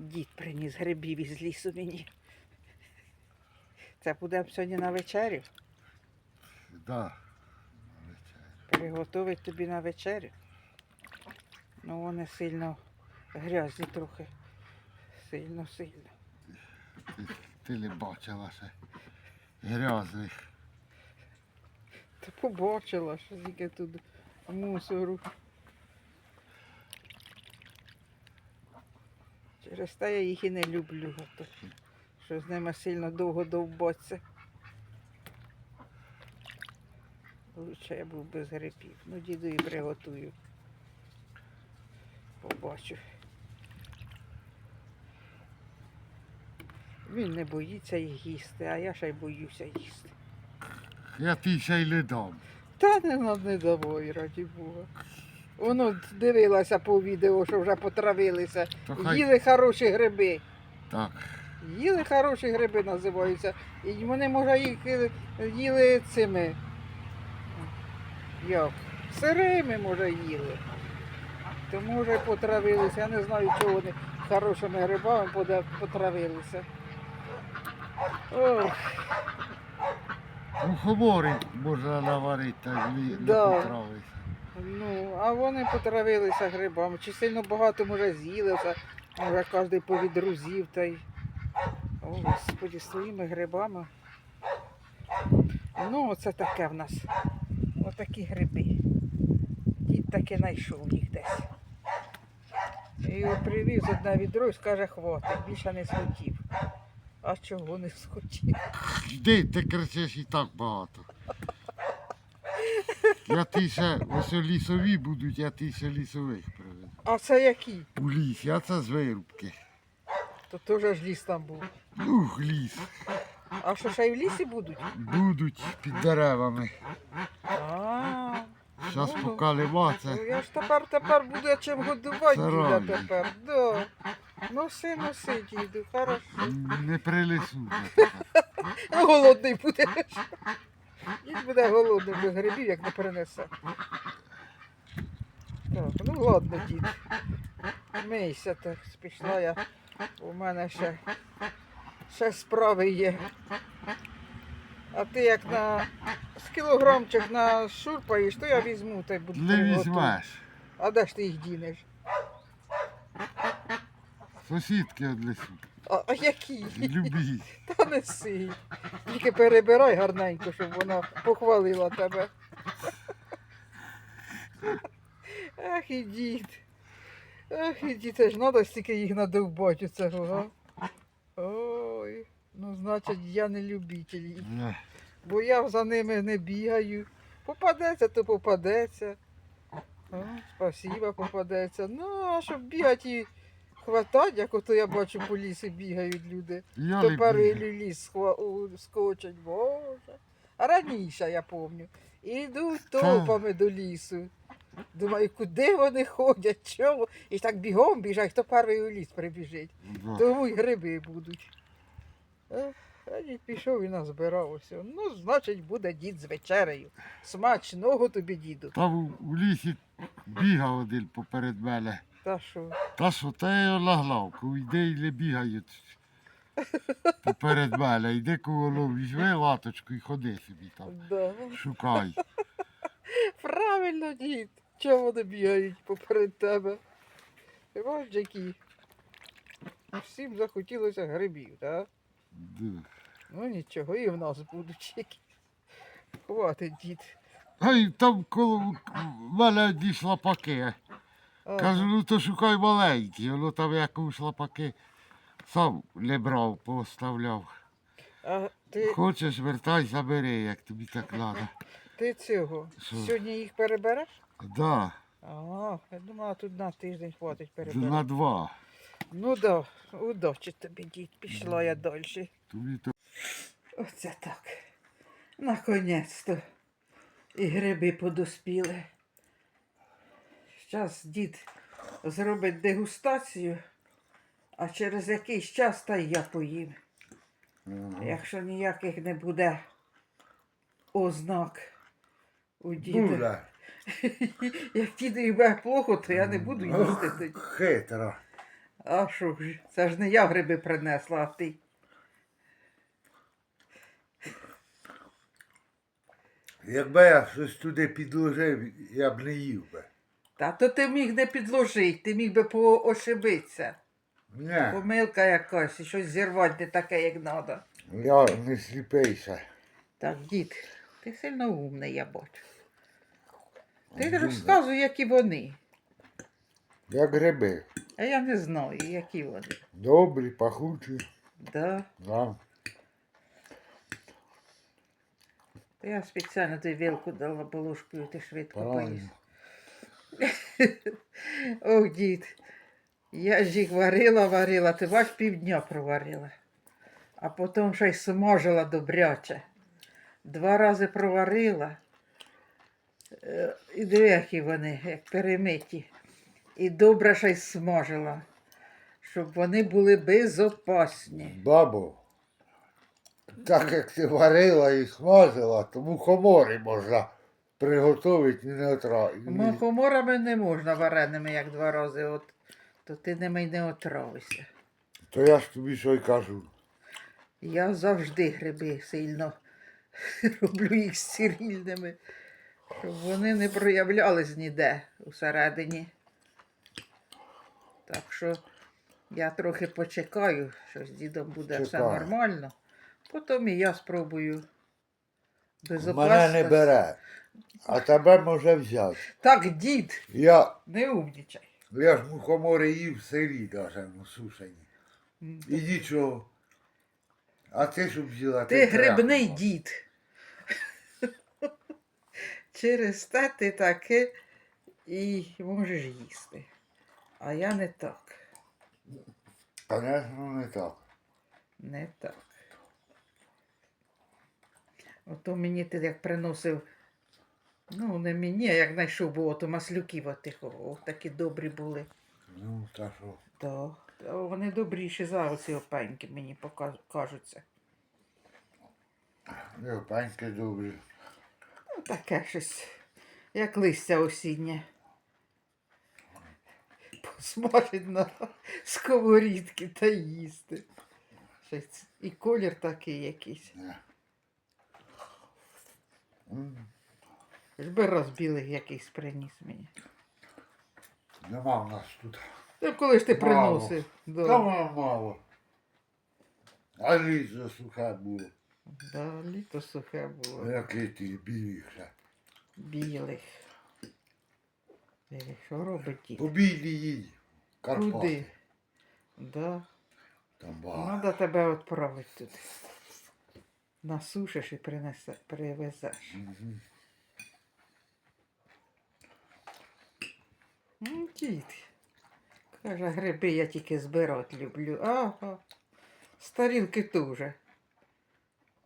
Дід приніс грибів із лісу мені. Це буде сьогодні на вечерю. Да. Приготовить тобі на вечерю. Ну, вони сильно грязні трохи. Сильно, сильно. Ти, ти не бачила ще грязних. Ти побачила, що скільки тут мусору. Через те я їх і не люблю, що з ними сильно довго довбаться. Лучше я був без грибів. Ну, діду і приготую. Побачу. Він не боїться їх їсти, а я ще й боюся їсти. Я ти ще й не дам. Та не над не давай, раді Бога. Воно дивилася по відео, що вже потравилися. То хай Їли хороші гриби. так. Їли хороші гриби називаються. І вони, може, їх е, їли цими. Як? Сирими, може, їли. То може потравилися. Я не знаю, чого вони хорошими грибами пода- потравилися. Ох, Мухомори можна наварити, не, Да. не потравиться. Ну, а вони потравилися грибами. Чи сильно багато може з'їли, вже, може кожен повідрузів та й. О, Господі, своїми грибами. Ну, оце таке в нас. Отакі гриби. Дід таки знайшов їх десь. І його привіз одне відро і скаже, хватить, більше не схотів. А чого не схотів? Йди, ти кричиш і так багато. Я ти ще, ось лісові будуть, я ти ще лісових приведу. А це які? У лісі, а це з вирубки. То теж ж ліс там був. Ух, ліс. А що ще й в лісі будуть? Будуть під деревами. А, Зараз ну, Ну, я ж тепер тепер буду чим годувати Це діда тепер. Да. Носи, носи, діду, хорошо. не прилису. Голодний будеш. Дід буде голодний без грибів, як не перенесе. Так, ну ладно, дід. Мийся так, пішла я. У мене ще, ще справи є. А ти як на з кілограмчик на шурпаєш, то я візьму та й буду. Не приготувати. візьмеш. А де ж ти їх дінеш? Сусідки однесу. А, а які? Любі. Та неси. Тільки перебирай гарненько, щоб вона похвалила тебе. Ах, і дід. Ах, і це ж треба стільки їх надовбати цього, га? Ой, ну значить я не любитель їх. Бо я за ними не бігаю. Попадеться, то попадеться. О, спасіба попадеться. Ну, а щоб бігати і хватати, як ото я бачу по лісі бігають люди. Я То не ліс скочать, боже. А раніше, я пам'ятаю, ідуть топами до лісу. Думаю, куди вони ходять, чому? І так бігом біжать, хто перший у ліс прибіжить. Да. Тому й гриби будуть. Ех, А дід пішов і назбирав усе. Ну, значить, буде дід з вечерею. Смачного тобі, діду. Там у лісі бігав один поперед мене. Та що? Та що, та я його наглавку, йде і бігають поперед мене. Йди коло візьми латочку і ходи собі там. Да. Шукай. Правильно, дід. Чого вони бігають поперед тебе? Ти бачиш, які? Всім захотілося грибів, так? Да. Ну нічого, і в нас будуть які. Хватить, дід. Ай, там коло мене одні шлапаки. Кажу, ну то шукай маленькі. Воно там якусь шлапаки сам не брав, поставляв. А ти, Хочеш, вертай, забери, як тобі так треба. ти цього Що? сьогодні їх перебереш? Да, А, я думала, тут на тиждень хватить на два. Ну да, удачі тобі, дід, пішла я далі. Тобі то Оце так. Наконець-то. І гриби подоспіли. Зараз дід зробить дегустацію, а через якийсь час та й я поїм. Якщо ніяких не буде ознак у діда. Як діду буде плохо, то я не буду їсти тоді. Хитро. А що ж, це ж не я гриби принесла, а ти. Якби я щось туди підложив, я б не їв би. Та то ти міг не підложити, ти міг би поошибитися. Ні, Помилка якась, і щось зірвати не таке, як треба. я не сліпийся. Так, дід, ти сильно умний, я бачу. Ти розказуй, які вони. Як гриби. А я не знаю, які вони. Добрі, пахучі. Да. Да. Та я спеціально тобі вилку дала, бо ложкою ти швидко. Правильно. Ох, дід. Я ж їх варила, варила, ти бач, півдня проварила. А потім ще й смажила добряче. Два рази проварила. Е, І які вони, як перемиті. І добре ще й смажила, щоб вони були безопасні. Бабо, так як ти варила і смажила, тому комори можна приготувати не отра. і не- Мухоморами не можна вареними, як два рази, от, то ти ними й не отравишся. То я ж тобі що й кажу. Я завжди гриби сильно роблю їх стерильними, щоб вони не проявлялись ніде усередині. Так що я трохи почекаю, що з дідом буде все нормально. Потім і я спробую Мене не бере, а тебе може взяти. Так, дід, Я, не умнічай. я ж мухомори їв в селі даже, ну, сушені. І нічого. А ти ж взяла. Ти грибний тряпку. дід. Через те ти таки і можеш їсти. А я не так. Конечно, не так. Не так. Ото мені ти як приносив, ну не мені, а як знайшов було, то маслюків отих, о, такі добрі були. Ну, та що. Да. Та Вони добріші за оці опеньки, мені пока- кажуться. Не паньки добрі. Ну, таке щось, як листя осіннє. Посмажить на сковорідки та їсти. Щось І колір такий якийсь. М, Ж би раз якийсь приніс мені. Нема в нас тут. Ну, коли ж ти Мало. приносив? Та Да. воно мало. А лізо сухе було. Да, літо сухе було. Який ти біліше. Білих. Диви, Що робить ті? По білій їдь. Карпати. Куди? Да. Там багато. Надо тебе відправити туди. Насушиш і принесе, привезеш. Мгм. Ну, дід. Каже, гриби я тільки збирати люблю. Ага. Старілки дуже.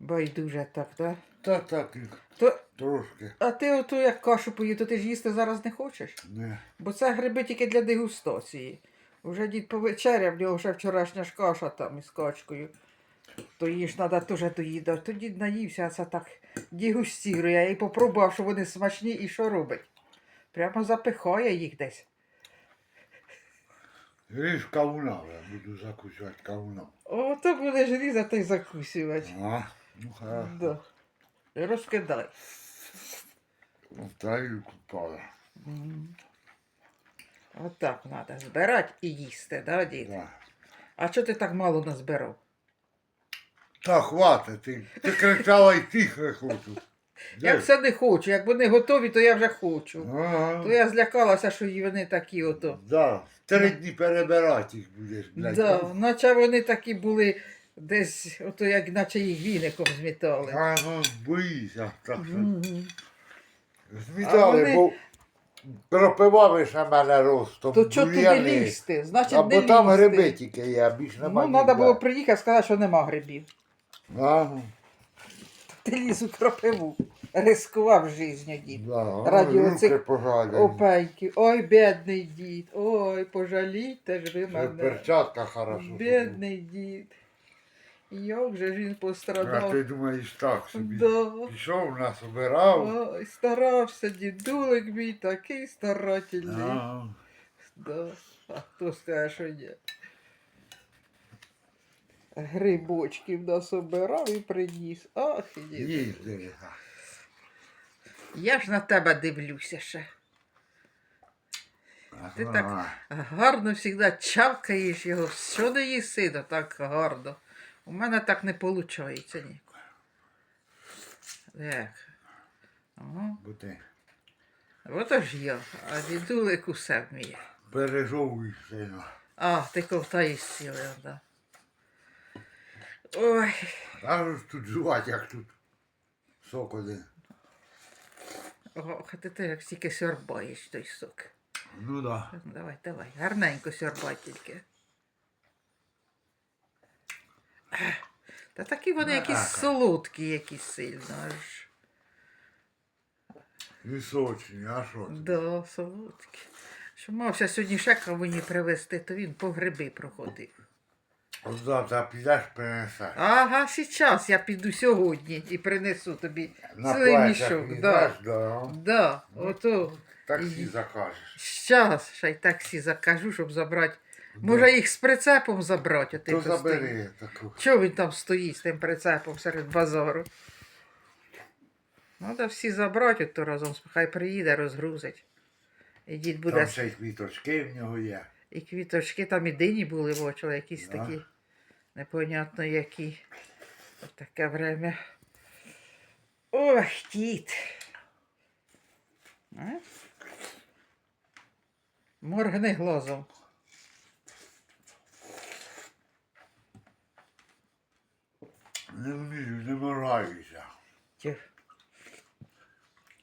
Байдуже так, да? Та так їх То, трошки. а ти ото як кашу поїв, то ти ж їсти зараз не хочеш? Не. Бо це гриби тільки для дегустації. Уже дід повечеряв, в нього вже вчорашня ж каша там із качкою. То її ж треба теж доїдати. То дід наївся, а це так дегустірує. І попробував, що вони смачні і що робить. Прямо запихає їх десь. Ріж кавуна, я буду закусувати кавуном. О, то будеш різати і закусувати. А, ну хорошо. Да. Розкидай. В тарілку пала. М. Отак треба збирати і їсти, да, дід? Да. А чого ти так мало назбирав? Та хватить, ти, ти кричала і тих не хочу. Я все не хочу. Як вони готові, то я вже хочу. Ага. То я злякалася, що і вони такі ото. Да. Три дні перебирати їх будеш, блядь. Да, наче вони такі були десь, ото як наче їх віником змітали. А, ну, боїся. Так що. Мгм. Змітали, вони- бо пропивали ще мене ростом. То чого туди бур'яни. лізти? Значить, А не там лізти. гриби тільки є, а більш нема Ну, ніде. треба було приїхати сказати, що нема грибів. Ага. Ти ліз у кропиву. Рискував життю дід. Да, Раді оцих. Опеньки. Ой, бідний дід. Ой, пожалійте ж ви Це мене. перчатка хорошо. Бідний дід. Як же ж він А ти думаєш так собі. Да. Пішов нас обирав. Ой, старався дідулик мій такий старательний. Ага. Да. А хто скаже, що ні? Грибочків насобирав і приніс. Ах, дід. Їздили. Я ж на тебе дивлюся ще. Ти так- Гарно завжди чавкаєш його. Що не їси, то так гарно. У мене так не виходить ні. Так. Ага. буде. Ото ж я, а дідулик усе вміє. Пережовуєш сильно. А, ти ковтаєш сіли, да. Ой, ж тут жувати, як тут. Сок один. ох, ти, ти як стільки сьорбаєш той сок. Ну да. Давай, давай, гарненько сьорбай тільки. Та такі вони якісь ага. солодкі, якісь сильно аж. Вісочні, а що? ти? Да, солодкі. Що мався сьогодні ще кавуні привезти, то він по гриби проходив. Завтра підеш принесеш. Ага, зараз я піду сьогодні і принесу тобі На цілий мішок. Да. да. Да, ото. Таксі закажеш. Щас ще й таксі закажу, щоб забрати. Може їх з прицепом забрати, а ти То забери таку. Чого він там стоїть з тим прицепом серед базару? Треба всі забрати то разом, хай приїде, розгрузить. І дід буде. Там ще й квіточки в нього є. І квіточки там і дині були бачила, якісь Да. такі непонятно які. В таке время. Ох, дід. Моргни глазом. Не вмію, не мораюся. Тю.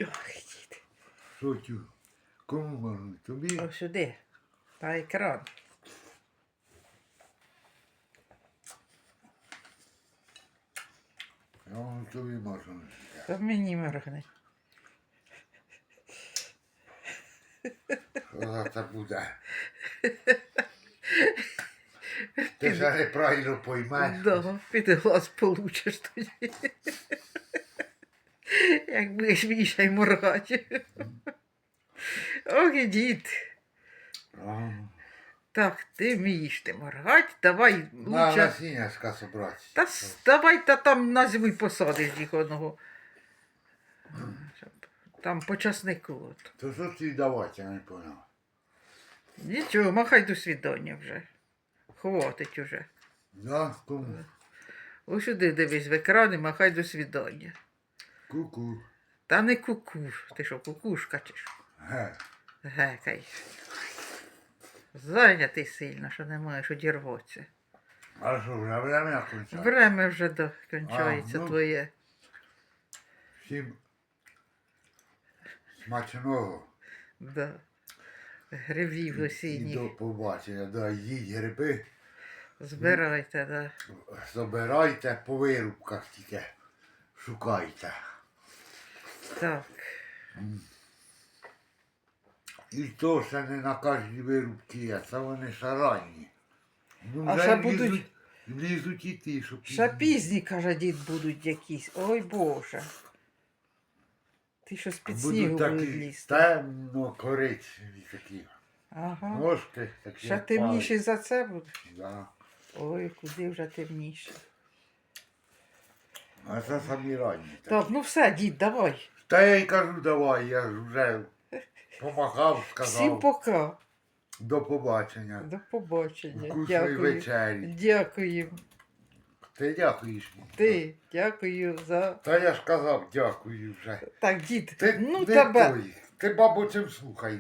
Ох, дід. Що тю? Кому можна? Тобі? Ось сюди. Та екран. Вам тобі можу. Та мені за це буде? Ти ж неправильно поймеш. Да, під глаз получиш тоді. Як будеш ще й моргати. Ох, і дід. Ага. Так, ти вмієш ти моргати, давай На лучше. насінняшка собрати. Та с- давай та там на зиму й посадиш їх одного. Щоб Там по часнику. От. То що ти давати, я не поняв. Нічого, махай до свідання вже. Хватить уже. Да? Кому? Ось сюди дивись в екран і махай до свідання. Ку-ку. Та не кукуш. Ти що, кукушка чи що? Ге. Гекай. Зайнятий сильно, що не можеш одірватися. А що, вже время кончає? Время вже до- кончається А, ну. твоє. Всім смачного. Да. Грибів І до побачення. Да, їдь гриби, Збирайте, да. забирайте по вирубках тільки. Шукайте. Так. І то ще не на кожній вирубці є, це вони ще ранні. Ну, А вже ще будуть- лізуть і ті, що Ще пізні. пізні, каже дід, будуть якісь. Ой Боже. Ти що з-під снігу Будуть будуть такі лізти. темно коричневі такі. Ага. Ножки такі. Ще темніші за це будуть. палець. Да. Ой, куди вже темніше. А це самі ранні. такі. Так, ну все, дід, давай. Та я й кажу, давай, я ж вже помахав, Всім сказав. пока. До побачення. До побачення. Вкусної Дякую. вечері. Дякую. Ти дякуєш мені. Ти, дякую за. Та я ж казав, дякую вже. Так, дід, Ти ну не тебе. той. Ти, бабу, цим слухаєш?